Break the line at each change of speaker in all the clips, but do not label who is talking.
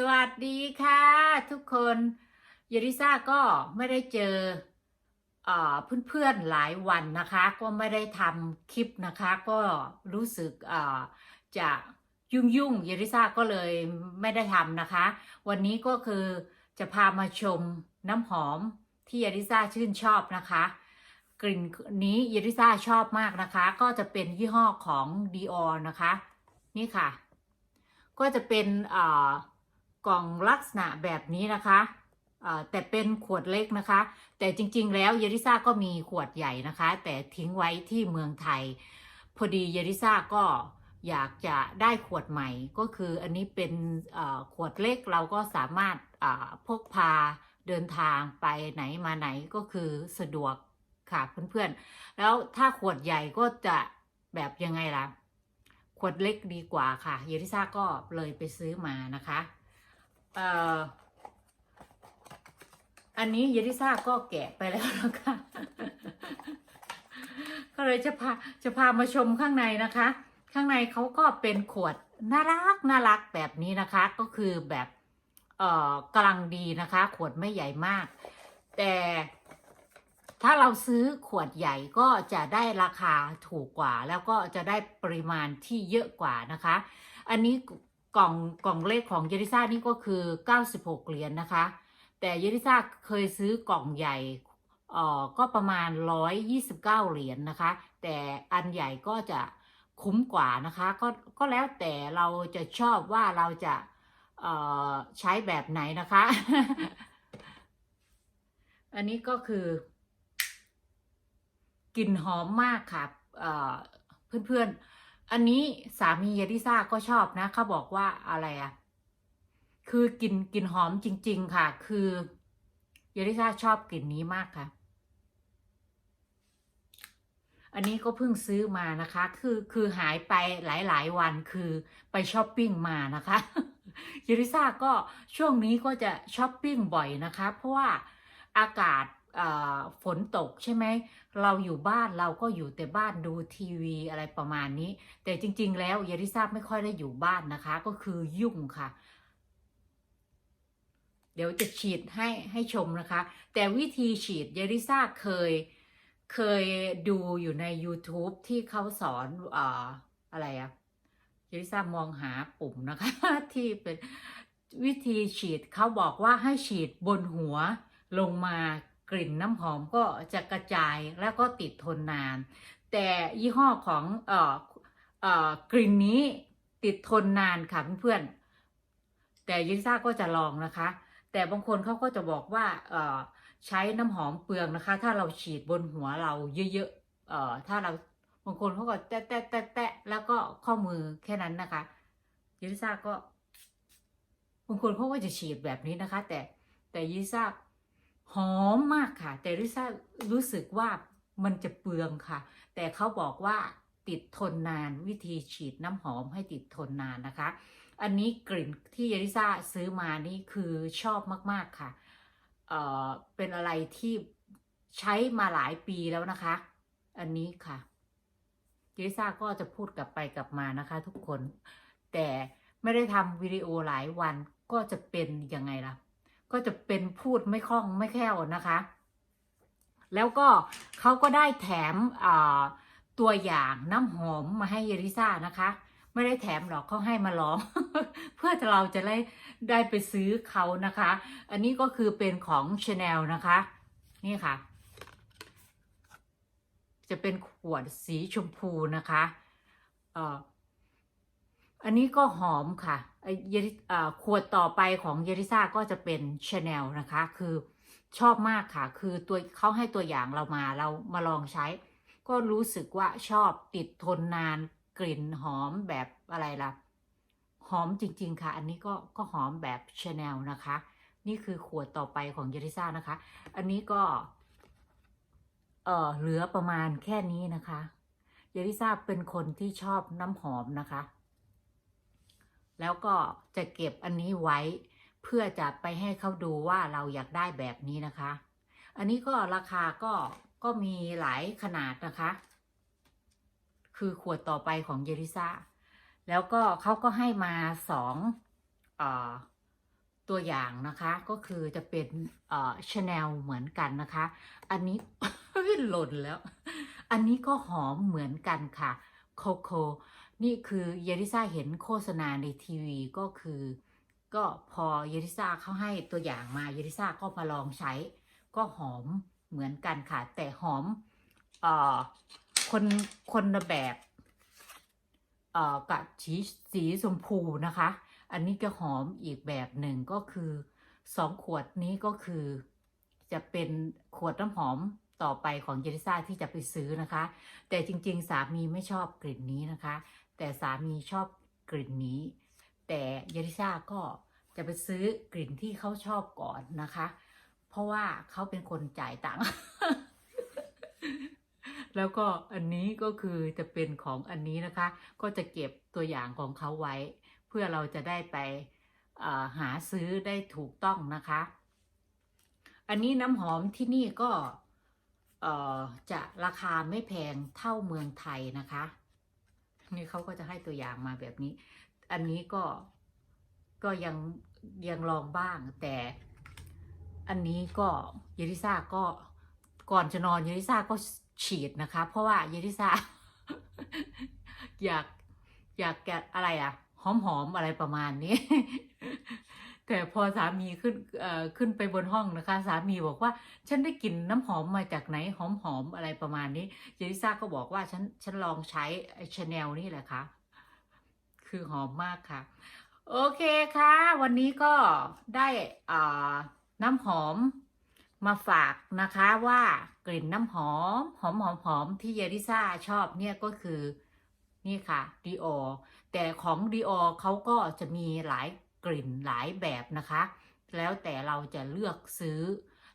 สวัสดีค่ะทุกคนเยริซ่าก็ไม่ได้เจอเอเพื่อนๆหลายวันนะคะ ก็ไม่ได้ทำคลิปนะคะ ก็รู้สึกเอ่อจะยุ่งๆเยริซ่าก็เลยไม่ได้ทำนะคะ วันนี้ก็คือจะพามาชมน้ำหอมที่เยริซ่าชื่นชอบนะคะ กลิ่นนี้เยริซ่าชอบมากนะคะ ก็จะเป็นยี่ห้อของ Dior นะคะ นี่ค่ะ ก็จะเป็นอ่อ กล่องลักษณะแบบนี้นะคะแต่เป็นขวดเล็กนะคะ แต่จริง ๆ แล้วเยริซ่าก็มีขวดใหญ่นะคะ แต่ทิ้งไว้ที่เมืองไทย พอดีเยริซ่าก็อยากจะได้ขวดใหม่ ก็คืออันนี้เป็นขวดเล็กเราก็สามารถพกพาเดินทางไปไหนมาไหนก็คือสะดวกค่ะเพื่อนๆ แล้วถ้าขวดใหญ่ก็จะแบบยังไงล่ะ ขวดเล็กดีกว่าค่ะ เยริซ่าก็เลยไปซื้อมานะคะ อันนี้เยริซ่าก็แกะไปแล้วนะคะก็เลยจะพาจะพามาชมข้างในนะคะ ข้างในเขาก็เป็นขวดน่ารักน่ารักแบบนี้นะคะ ก็คือแบบเอ่อกำลังดีนะคะ ขวดไม่ใหญ่มาก แต่ถ้าเราซื้อขวดใหญ่ก็จะได้ราคาถูกกว่า แล้วก็จะได้ปริมาณที่เยอะกว่านะคะ อันนี้ กล่องกล่องเลขของเยริซ่านี่ก็คือ 96 เหรียญนะคะ แต่เยริซ่าเคยซื้อกล่องใหญ่เอ่อก็ประมาณ 129 เหรียญนะคะ แต่อันใหญ่ก็จะคุ้มกว่านะคะก็ก็แล้วแต่เราจะชอบว่าเราจะเอ่อใช้แบบไหนนะคะ อันนี้ก็คือกลิ่นหอมมากค่ะเอ่อเพื่อนๆ อันนี้สามีเยริซ่าก็ชอบนะเขาบอกว่าอะไรอะคือกลิ่นกลิ่นหอมจริง ๆ ค่ะ คือเยริซ่าชอบกลิ่นนี้มากค่ะ อันนี้ก็เพิ่งซื้อมานะคะ คือคือหายไปหลาย ๆ วันคือไปช้อปปิ้งมานะคะเยริซ่าก็ช่วงนี้ก็จะช้อปปิ้งบ่อยนะคะ เพราะว่าอากาศ ฝนตกใช่ไหม เราอยู่บ้านเราก็อยู่แต่บ้านดูทีวีอะไรประมาณนี้ แต่จริง ๆ แล้วเยริซ่าไม่ค่อยได้อยู่บ้านนะคะ ก็คือยุ่งค่ะ เดี๋ยวจะฉีดให้ให้ชมนะคะ แต่วิธีฉีดเยริซ่าเคยเคยดูอยู่ใน YouTube ที่เขาสอนออะไรอะเยริซ่ามองหาปุ่มนะคะ ที่เป็นวิธีฉีดเขาบอกว่าให้ฉีดบนหัวลงมา กลิ่นน้ำหอมก็จะกระจายแล้วก็ติดทนนาน แต่ยี่ห้อของเอ่อเอ่อกลิ่นนี้ติดทนนานค่ะเพื่อนๆแต่ยิซ่าก็จะลองนะคะ แต่บางคนเขาก็จะบอกว่าเอ่อใช้น้ำหอมเปลืองนะคะ ถ้าเราฉีดบนหัวเราเยอะๆเอ่อถ้าเราบางคนเขาก็แตะแตะแตะแตะแล้วก็ข้อมือแค่นั้นนะคะยิซ่าก็บางคนเขาก็จะฉีดแบบนี้นะคะ แต่แต่ยิซ่า หอมมากค่ะ แต่เยริซ่ารู้สึกว่ามันจะเปลืองค่ะ แต่เขาบอกว่าติดทนนานวิธีฉีดน้ำหอมให้ติดทนนานนะคะ อันนี้กลิ่นที่เยริซ่าซื้อมานี่คือชอบมากๆค่ะเอ่อเป็นอะไรที่ใช้มาหลายปีแล้วนะคะ อันนี้ค่ะเยริซ่าก็จะพูดกลับไปกลับมานะคะ ทุกคน แต่ไม่ได้ทำวิดีโอหลายวันก็จะเป็นยังไงล่ะ ก็จะเป็นพูดไม่คล่องไม่แคล่วนะคะ แล้วก็เขาก็ได้แถมตัวอย่างน้ำหอมมาให้เยริซ่านะคะ ไม่ได้แถมหรอกเขาให้มาลอง เพื่อเราจะได้ได้ไปซื้อเขานะคะ อันนี้ก็คือเป็นของ Chanel นะคะ นี่ค่ะ จะเป็นขวดสีชมพูนะคะ เอ่อ อันนี้ก็หอมค่ะไอเยริขวดต่อไปของเยริซ่าก็จะเป็น Chanel นะคะ คือชอบมากค่ะ คือตัวเขาให้ตัวอย่างเรามาเรามาลองใช้ ก็รู้สึกว่าชอบติดทนนานกลิ่นหอมแบบอะไรล่ะ หอมจริง ๆ ค่ะ อันนี้ก็ก็หอมแบบชาแนลนะคะ นี่คือขวดต่อไปของเยริซ่านะคะ อันนี้ก็ เออเหลือประมาณแค่นี้นะคะ เยริซ่าเป็นคนที่ชอบน้ำหอมนะคะ แล้วก็จะเก็บอันนี้ไว้ เพื่อจะไปให้เขาดูว่าเราอยากได้แบบนี้นะคะ อันนี้ก็ราคาก็ก็มีหลายขนาดนะคะ คือขวดต่อไปของเยริซ่าแล้วก็เขาก็ให้มาสองอตัวอย่างนะคะ ก็คือจะเป็นชาแนลเหมือนกันนะคะ อันนี้หล่นแล้ว อันนี้ก็หอมเหมือนกันค่ะโคโค นี่คือเยริซ่าเห็นโฆษณาในทีวีก็คือ ก็พอเยริซ่าเขาให้ตัวอย่างมาเยริซ่าก็มาลองใช้ ก็หอมเหมือนกันค่ะ แต่หอมเอ่อคนคนละแบบเอ่อกับสีสีชมพูนะคะ อันนี้ก็หอมอีกแบบหนึ่งก็คือสองขวดนี้ก็คือจะเป็นขวดน้ำหอมต่อไปของเยริซ่าที่จะไปซื้อนะคะ แต่จริงๆ สามีไม่ชอบกลิ่นนี้นะคะ แต่สามีชอบกลิ่นนี้ แต่เยริซ่าก็จะไปซื้อกลิ่นที่เขาชอบก่อนนะคะ เพราะว่าเขาเป็นคนจ่ายตังค์แล้วก็อันนี้ก็คือจะเป็นของอันนี้นะคะ ก็จะเก็บตัวอย่างของเขาไว้ เพื่อเราจะได้ไปหาซื้อได้ถูกต้องนะคะ อันนี้น้ำหอมที่นี่ก็จะราคาไม่แพงเท่าเมืองไทยนะคะ นี่เขาก็จะให้ตัวอย่างมาแบบนี้ อันนี้ก็ก็ยังยังลองบ้าง แต่อันนี้ก็เยริซ่าก็ก่อนจะนอนเยริซ่าก็ฉีดนะคะ เพราะว่าเยริซ่าอยากอยากแกะอะไรอะหอมหอมๆอะไรประมาณนี้ แต่พอสามีขึ้นขึ้นไปบนห้องนะคะ สามีบอกว่า ฉันได้กลิ่นน้ำหอมมาจากไหนหอมหอมๆอะไรประมาณนี้เจลิซ่าก็บอกว่าฉันฉันลองใช้ชาแนลนี่แหละค่ะ คือหอมมากค่ะ โอเคค่ะ วันนี้ก็ได้น้ำหอมมาฝากนะคะว่ากลิ่นน้ำหอม หอมหอมหอมที่เยริซ่าชอบเนี่ยก็คือนี่ค่ะดีออแต่ของดีออเขาก็จะมีหลาย กลิ่นหลายแบบนะคะ แล้วแต่เราจะเลือกซื้อ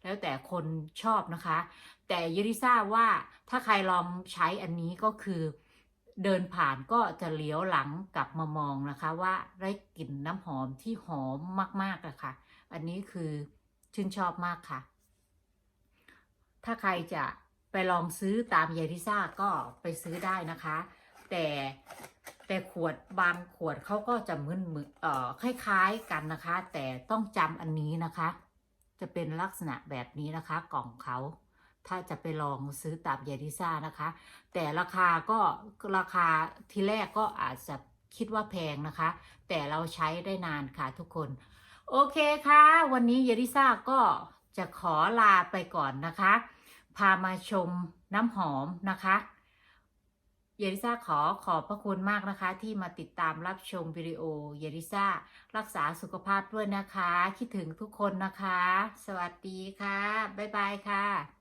แล้วแต่คนชอบนะคะ แต่เยริซ่าว่าถ้าใครลองใช้อันนี้ก็คือเดินผ่านก็จะเลี้ยวหลังกลับมามองนะคะ ว่าได้กลิ่นน้ำหอมที่หอมมากๆอะค่ะ อันนี้คือชื่นชอบมากค่ะ ถ้าใครจะไปลองซื้อตามเยริซ่าก็ไปซื้อได้นะคะ แต่ แต่ขวดบางขวดเขาก็จะมึนมือเอ่อคล้ายๆกันนะคะ แต่ต้องจำอันนี้นะคะ จะเป็นลักษณะแบบนี้นะคะ กล่องเขาถ้าจะไปลองซื้อตามเยริซ่านะคะ แต่ราคาก็ราคาทีแรกก็อาจจะคิดว่าแพงนะคะ แต่เราใช้ได้นานค่ะทุกคน โอเคค่ะ วันนี้เยริซ่าก็จะขอลาไปก่อนนะคะ พามาชมน้ำหอมนะคะ เยริซ่าขอขอบพระคุณมากนะคะ ที่มาติดตามรับชมวิดีโอ เยริซ่ารักษาสุขภาพด้วยนะคะ คิดถึงทุกคนนะคะ สวัสดีค่ะ บ๊ายบายค่ะ